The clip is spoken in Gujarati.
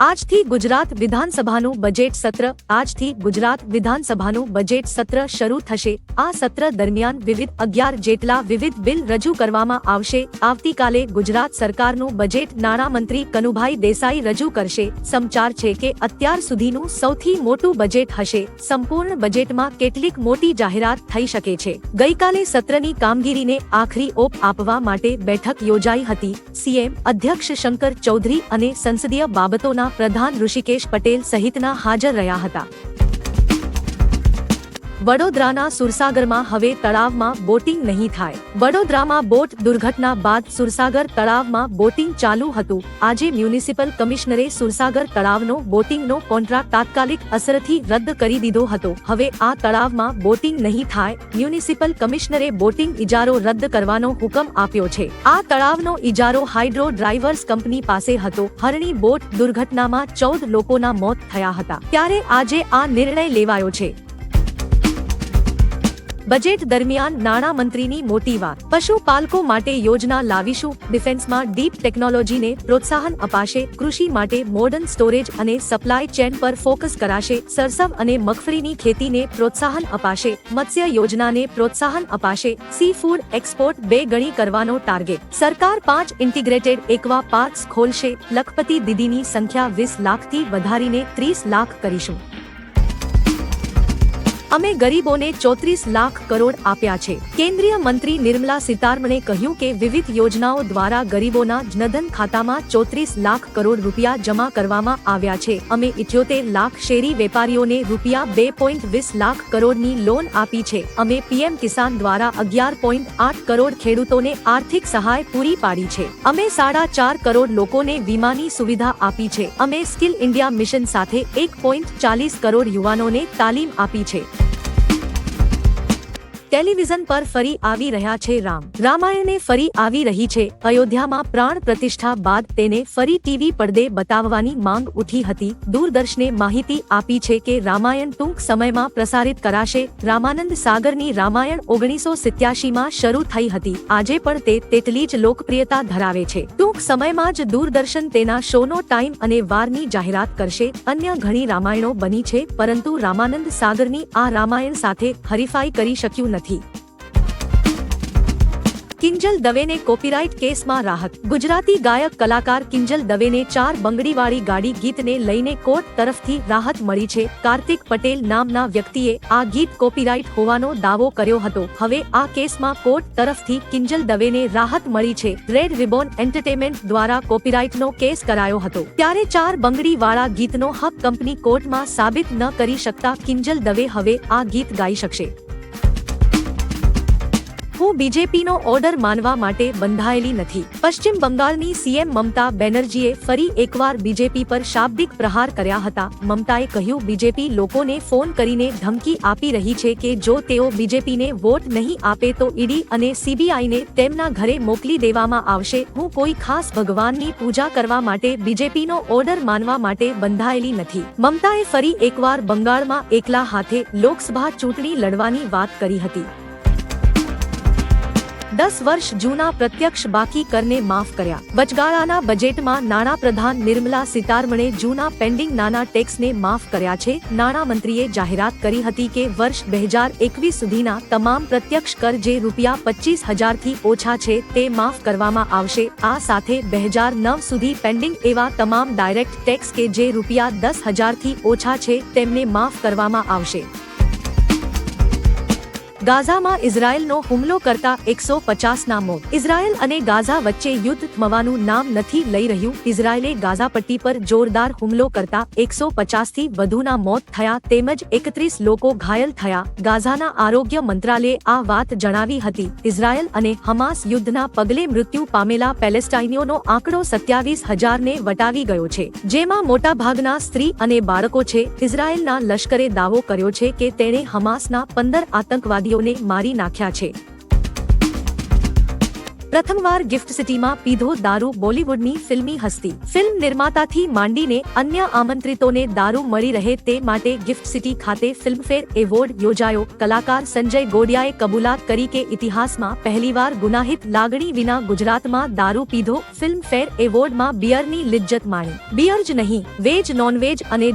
આજથી ગુજરાત વિધાનસભાનું બજેટ સત્ર, આજથી ગુજરાત વિધાનસભાનું બજેટ સત્ર શરૂ થશે. આ સત્ર દરમિયાન વિવિધ અગિયાર જેટલા વિવિધ બિલ રજૂ કરવામાં આવશે. આવતીકાલે ગુજરાત સરકારનું બજેટ નાણામંત્રી કનુભાઈ દેસાઈ રજૂ કરશે. સમચાર છે કે અત્યાર સુધીનું સૌથી મોટું બજેટ હશે. સંપૂર્ણ બજેટમાં કેટલીક મોટી જાહેરાત થઈ શકે છે. ગઈકાલે સત્રની કામગીરીને આખરી ઓપ આપવા માટે બેઠક યોજાઈ હતી. સીએમ અધ્યક્ષ શંકર ચૌધરી અને સંસદીય બાબતોના પ્રધાન ઋષિકેશ પટેલ સહિતના હાજર રહ્યા હતા. વડોદરાના સુરસાગરમાં હવે તળાવમાં બોટિંગ નહીં થાય. વડોદરામાં બોટ દુર્ઘટના બાદ સુરસાગર તળાવમાં બોટિંગ ચાલુ હતું. આજે મ્યુનિસિપલ કમિશનરે સુરસાગર તળાવનો બોટિંગનો કોન્ટ્રાક્ટ તાત્કાલિક અસરથી રદ કરી દીધો હતો. હવે આ તળાવમાં બોટિંગ નહીં થાય, મ્યુનિસિપલ કમિશનરે બોટિંગ ઇજારો રદ કરવાનો હુકમ આપ્યો છે. આ તળાવનો ઇજારો હાઇડ્રો ડ્રાઈવર્સ કંપની પાસે હતો. હરણી બોટ દુર્ઘટનામાં ચૌદ લોકોના મોત થયા હતા. ત્યારે આજે આ નિર્ણય લેવાયો છે. બજેટ દરમિયાન નાણામંત્રીની મોટી વાત. પશુપાલકો માટે યોજના લાવીશું. ડિફેન્સમાં ડીપ ટેકનોલોજીને પ્રોત્સાહન અપાશે. કૃષિ માટે મોડર્ન સ્ટોરેજ અને સપ્લાય ચેન પર ફોકસ કરાશે. સરસવ અને મગફળીની ખેતીને પ્રોત્સાહન અપાશે. મત્સ્ય યોજનાને પ્રોત્સાહન અપાશે. સી ફૂડ એક્સપોર્ટ બે ગણી કરવાનો ટાર્ગેટ. સરકાર પાંચ ઇન્ટિગ્રેટેડ એકવા પાર્ક્સ ખોલશે. લખપતિ દીદીની સંખ્યા વીસ લાખથી વધારીને ત્રીસ લાખ કરીશું. અમે ગરીબોને ચોત્રીસ લાખ કરોડ આપ્યા છે. કેન્દ્રીય મંત્રી નિર્મલા સીતારમણે કહ્યું કે વિવિધ યોજનાઓ દ્વારા ગરીબોના જનધન ખાતામાં ચોત્રીસ લાખ કરોડ રૂપિયા જમા કરવામાં આવ્યા છે. અમે ઇઠ્યોતેર લાખ શેરી વેપારીઓને રૂપિયા બે પોઈન્ટ વીસ લાખ કરોડની લોન આપી છે. અમે પીએમ કિસાન દ્વારા અગિયાર પોઈન્ટ આઠ કરોડ ખેડૂતોને આર્થિક સહાય પૂરી પાડી છે. અમે સાડા ચાર કરોડ લોકોને વીમાની સુવિધા આપી છે. અમે સ્કિલ ઇન્ડિયા મિશન સાથે એક પોઈન્ટ ચાલીસ કરોડ યુવાનોને તાલીમ આપી છે. ટેલિવિઝન પર ફરી આવી રહ્યા છે રામ. રામાયણે ફરી આવી રહી છે. અયોધ્યામાં પ્રાણ પ્રતિષ્ઠા બાદ તેને ફરી ટીવી પડદે બતાવવાની માંગ ઉઠી હતી. દૂરદર્શને માહિતી આપી છે કે રામાયણ ટૂંક સમયમાં પ્રસારિત કરાશે. રામાનંદ સાગરની રામાયણ ઓગણીસો સિત્યાસીમાં શરૂ થઈ હતી. આજે પણ તે તેટલી જ લોકપ્રિયતા ધરાવે છે. ટૂંક સમયમાં જ દૂરદર્શન તેના શોનો ટાઈમ અને વારની જાહેરાત કરશે. અન્ય ઘણી રામાયણો બની છે, પરંતુ રામાનંદ સાગરની આ રામાયણ સાથે હરીફાઈ કરી શક્યું નથી. કિંજલ દવેને કોપીરાઇટ કેસમાં રાહત. ગુજરાતી ગાયક કલાકાર કિંજલ દવેને ચાર બંગડીવાળી ગાડી ગીતને લઈને કોર્ટ તરફથી રાહત મળી છે. કાર્તિક પટેલ નામના વ્યક્તિએ આ ગીત કોપીરાઇટ હોવાનો દાવો કર્યો હતો. હવે આ કેસમાં કોર્ટ તરફથી કિંજલ દવેને રાહત મળી છે. રેડ રિબોન એન્ટરટેનમેન્ટ દ્વારા કોપીરાઇટનો કેસ કરાયો હતો. ત્યારે ચાર બંગડીવાળા ગીતનો હક કંપની કોર્ટમાં સાબિત ન કરી શકતા કિંજલ દવે હવે આ ગીત ગાઈ શકશે. હું બીજેપીનો ઓર્ડર માનવા માટે બંધાયેલી નથી. પશ્ચિમ બંગાળની સીએમ મમતા બેનર્જીએ ફરી એકવાર બીજેપી પર શાબ્દિક પ્રહાર કર્યા હતા. મમતાએ કહ્યું, બીજેપી લોકોને ફોન કરીને ધમકી આપી રહી છે કે જો તેઓ બીજેપીને વોટ નહીં આપે તો ઈડી અને સીબીઆઈને તેમના ઘરે મોકલી દેવામાં આવશે. હું કોઈ ખાસ ભગવાનની પૂજા કરવા માટે બીજેપીનો ઓર્ડર માનવા માટે બંધાયેલી નથી. મમતાએ ફરી એકવાર બંગાળમાં એકલા હાથે લોકસભા ચૂંટણી લડવાની વાત કરી હતી. દસ વર્ષ જૂના પ્રત્યક્ષ બાકી કરને માફ કર્યા. વચગાળાના બજેટમાં નાણાપ્રધાન નિર્મલા સીતારમણે જૂના પેન્ડિંગ નાના ટેક્સને માફ કર્યા છે. નાણામંત્રીએ જાહેરાત કરી હતી કે વર્ષ બે હજાર એકવીસ સુધીના તમામ પ્રત્યક્ષ કર જે રૂપિયા પચીસ હજારથી ઓછા છે તે માફ કરવામાં આવશે. આ સાથે બે હજાર નવ સુધી પેન્ડિંગ એવા તમામ ડાયરેક્ટ ટેક્સ કે જે રૂપિયા દસ હજારથી ઓછા છે તેમને માફ કરવામાં આવશે. ગાઝામાં ઇઝરાયલનો હુમલો કરતા એકસો પચાસના મોત. ઇઝરાયલ અને ગાઝા વચ્ચે યુદ્ધ થમવાનું નામ નથી લઈ રહ્યું. ઇઝરાયલે ગાઝા પટ્ટી પર જોરદાર હુમલો કરતા એકસો પચાસથી વધુના મોત થયા તેમજ એકત્રીસ લોકો ઘાયલ થયા. ગાઝાના આરોગ્ય મંત્રાલયે આ વાત જણાવી હતી. ઇઝરાયલ અને હમાસ યુદ્ધના પગલે મૃત્યુ પામેલા પેલેસ્ટાઇનીઓનો આંકડો સત્યાવીસ હજારને વટાવી ગયો છે. જેમાં મોટાભાગના સ્ત્રી અને બાળકો છે. ઇઝરાયલના લશ્કરે દાવો કર્યો છે કે તેણે હમાસના પંદર આતંકવાદીઓને મારી નાખ્યા છે. પ્રથમવાર ગિફ્ટ સિટીમાં પીધો દારૂ બોલીવુડની ફિલ્મી હસ્તી. ફિલ્મ નિર્માતાથી માંડીને અન્ય આમંત્રિતોને દારૂ મળી રહે તે માટે ગિફ્ટ સિટી ખાતે ફિલ્મફેર એવોર્ડ યોજાયો. કલાકાર સંજય ગોડિયાએ કબૂલાત કરી કે ઇતિહાસમાં પહેલીવાર ગુનાહિત લાગણી વિના ગુજરાતમાં દારૂ પીધો ફિલ્મફેર એવોર્ડમાં બિયરની લિજ્જત માણી. બિયર જ નહીં, વેજ, નોનવેજ અને